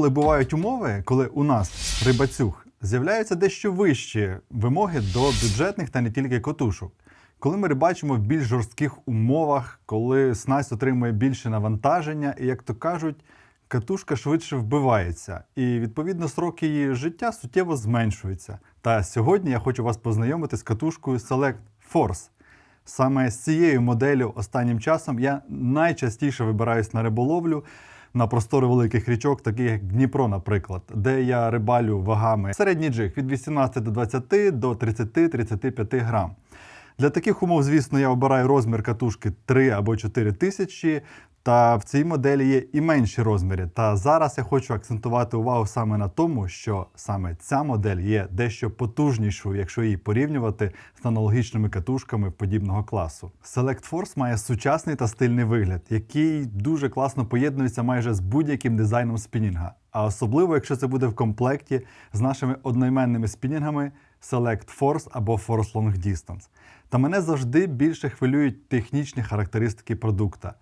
інколи бувають умови, коли у нас рибацюг з'являються дещо вищі вимоги до бюджетних та не тільки котушок. Коли ми рибачимо в більш жорстких умовах, коли снасть отримує більше навантаження, і, як то кажуть, катушка швидше вбивається, і відповідно сроки її життя суттєво зменшуються. Та сьогодні я хочу вас познайомити з катушкою Select Force. Саме з цією моделлю останнім часом я найчастіше вибираюсь на риболовлю на простори великих річок, таких як Дніпро, наприклад, де я рибалю вагами середній джиг від 18 до 20 до 30-35 грам. Для таких умов, звісно, я обираю розмір катушки 3 або 4 тисячі. Та в цій моделі є і менші розміри. Та зараз я хочу акцентувати увагу саме на тому, що саме ця модель є дещо потужнішою, якщо її порівнювати з аналогічними катушками подібного класу. Select Force має сучасний та стильний вигляд, який дуже класно поєднується майже з будь-яким дизайном спінінга. А особливо, якщо це буде в комплекті з нашими одноіменними спінінгами Select Force або Force Long Distance. Та мене завжди більше хвилюють технічні характеристики продукта.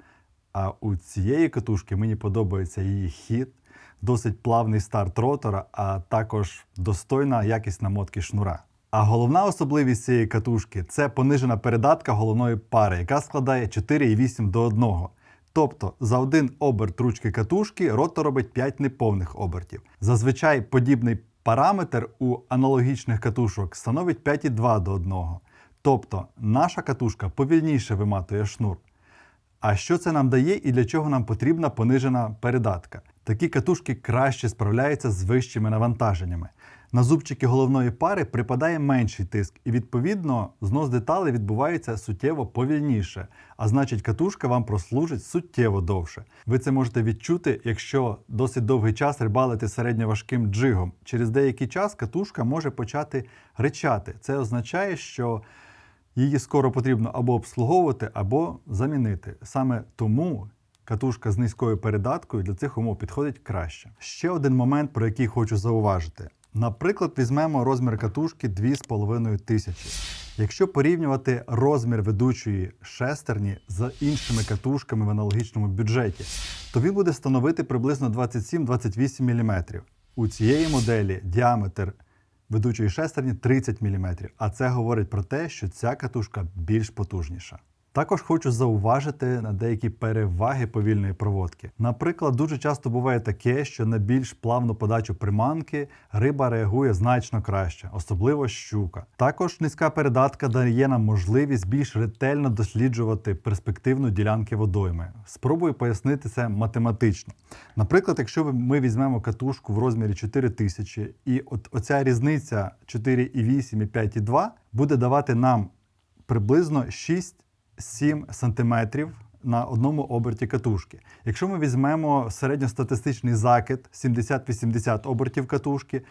А у цієї катушки мені подобається її хід, досить плавний старт ротора, а також достойна якість намотки шнура. А головна особливість цієї катушки це понижена передатка головної пари, яка складає 4,8 до 1. Тобто за один оберт ручки катушки ротор робить 5 неповних обертів. Зазвичай подібний параметр у аналогічних катушок становить 5,2 до 1. Тобто наша катушка повільніше виматує шнур. А що це нам дає і для чого нам потрібна понижена передатка? Такі катушки краще справляються з вищими навантаженнями. На зубчики головної пари припадає менший тиск, і відповідно знос деталей відбувається суттєво повільніше. А значить, катушка вам прослужить суттєво довше. Ви це можете відчути, якщо досить довгий час рибалити середньоважким джигом. Через деякий час катушка може почати ричати. Це означає, що Її скоро потрібно або обслуговувати, або замінити. Саме тому катушка з низькою передаткою для цих умов підходить краще. Ще один момент, про який хочу зауважити. Наприклад, візьмемо розмір катушки 2,5 тисячі. Якщо порівнювати розмір ведучої шестерні з іншими катушками в аналогічному бюджеті, то він буде становити приблизно 27-28 мм. У цієї моделі діаметр ведучої шестерні 30 мм, а це говорить про те, що ця катушка більш потужніша. Також хочу зауважити на деякі переваги повільної проводки. Наприклад, дуже часто буває таке, що на більш плавну подачу приманки риба реагує значно краще, особливо щука. Також низька передатка дає нам можливість більш ретельно досліджувати перспективну ділянки водойми. Спробую пояснити це математично. Наприклад, якщо ми візьмемо катушку в розмірі 4000, і от оця різниця 4,8 і 5,2 буде давати нам приблизно 6-7 сантиметрів на одному оберті катушки. Якщо ми візьмемо середньостатистичний закид 70-80 обертів катушки,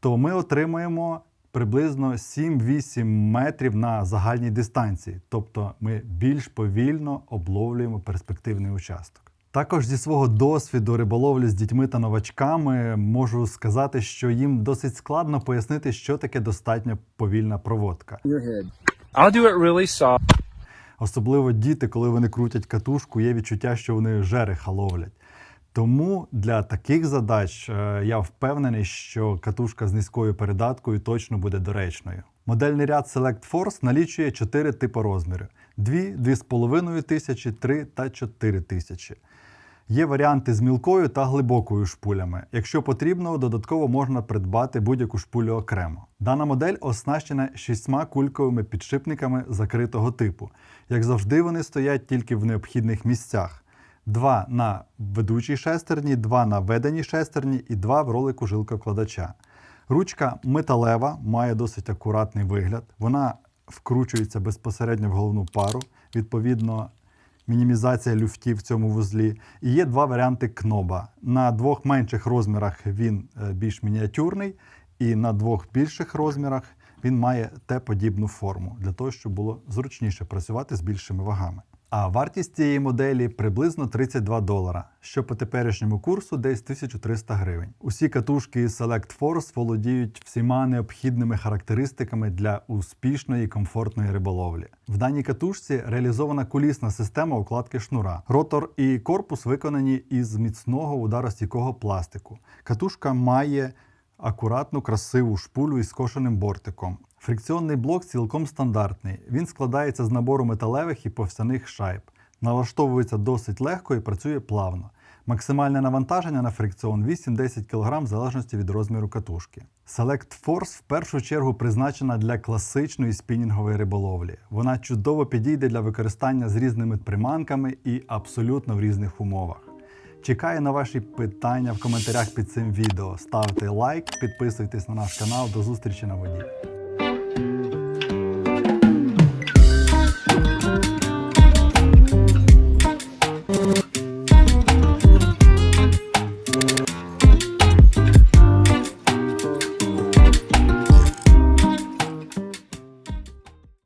то ми отримаємо приблизно 7-8 метрів на загальній дистанції. Тобто ми більш повільно обловлюємо перспективний участок. Також зі свого досвіду риболовлі з дітьми та новачками можу сказати, що їм досить складно пояснити, що таке достатньо повільна проводка. I'll do it really soft. Особливо діти, коли вони крутять катушку, є відчуття, що вони жереха ловлять. Тому для таких задач е, я впевнений, що катушка з низькою передаткою точно буде доречною. Модельний ряд Select Force налічує 4 типи розмірів: 2, 2,5 тисячі, 3 та 4 тисячі. Є варіанти з мілкою та глибокою шпулями. Якщо потрібно, додатково можна придбати будь-яку шпулю окремо. Дана модель оснащена шістьма кульковими підшипниками закритого типу. Як завжди, вони стоять тільки в необхідних місцях: два на ведучій шестерні, два на веденій шестерні і два в ролику жилковкладача. Ручка металева, має досить акуратний вигляд. Вона вкручується безпосередньо в головну пару. Відповідно, мінімізація люфтів в цьому вузлі. І є два варіанти кноба. На двох менших розмірах він е, більш мініатюрний, і на двох більших розмірах він має Т-подібну форму для того, щоб було зручніше працювати з більшими вагами. А вартість цієї моделі приблизно 32 долара, що по теперішньому курсу десь 1300 гривень. Усі катушки Select Force володіють всіма необхідними характеристиками для успішної і комфортної риболовлі. В даній катушці реалізована кулісна система укладки шнура. Ротор і корпус виконані із міцного ударостійкого пластику. Катушка має акуратну красиву шпулю із скошеним бортиком. Фрикціонний блок цілком стандартний. Він складається з набору металевих і повстяних шайб. Налаштовується досить легко і працює плавно. Максимальне навантаження на фрикціон 8-10 кг в залежності від розміру катушки. Select Force в першу чергу призначена для класичної спінінгової риболовлі. Вона чудово підійде для використання з різними приманками і абсолютно в різних умовах. Чекаю на ваші питання в коментарях під цим відео. Ставте лайк, підписуйтесь на наш канал. До зустрічі на воді.